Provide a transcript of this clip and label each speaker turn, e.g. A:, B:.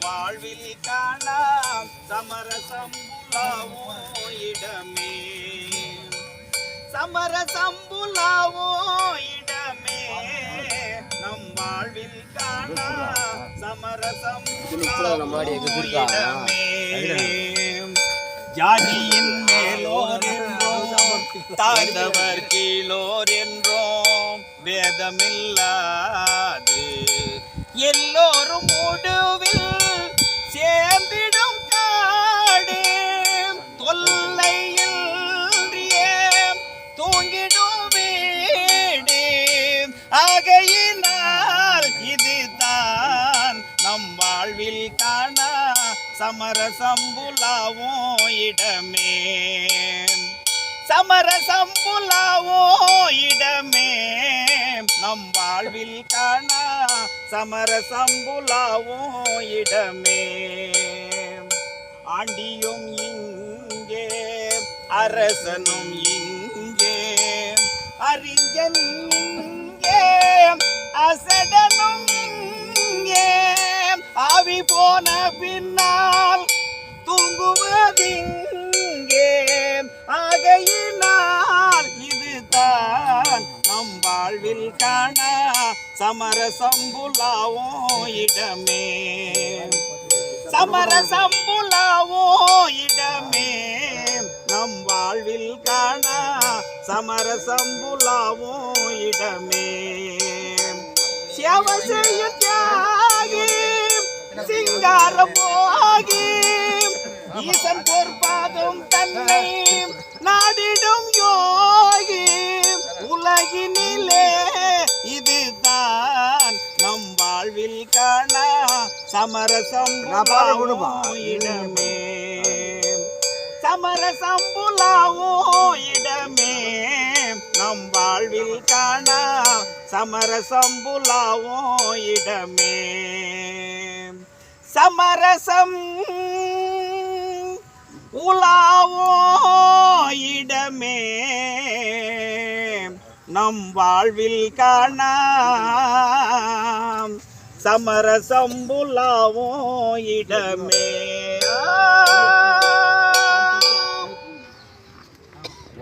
A: வாழ்வில் காணாம். சமரசம் புலாவோ இடமே. சமரசம் புலாவோ இடமே. நம் வாழ்வில் காணா சமரசம்புலாவோ இடமே. ஜாதியின் மேலோர் என்றோம் தாழ்ந்தவர் கீழோர் என்றோம். வேதமில்லாத சமரசம்புலாவோ இடமே. சமரசம்புலாவோ இடமே. நம் வாழ்வில் காணா சமரசம்புலாவோ இடமே. ஆண்டியும் இங்கே அரசனும் இங்கே. அறிஞன் இங்கே அசடனும் இங்கே. ஆவி போன பின்னால் தூங்குவதிங்கே ஆகையினால் இதுதான் நம் வாழ்வில் காண சமரசம்புலாவோ இடமே. சமரசம்புலாவோ இடமே. நம் வாழ்வில் காண சமரசம்புலாவோ இடமே. சேவை தியாகி சிங்காரம் போகி ஈசன் பொற்பாதம் தன்னை நாடிடும் யோகி. உலகினிலே இதுதான் நம் வாழ்வில் காண சமரசம்புலாவோ இடமே. சமரசம்புலாவோ இடமே. நம் வாழ்வில் காண சமரசம்புலாவோ இடமே. சமரசம் உலாவோ இடமே. நம் வாழ்வில் காண சமரசம்புலாவோ இடமே.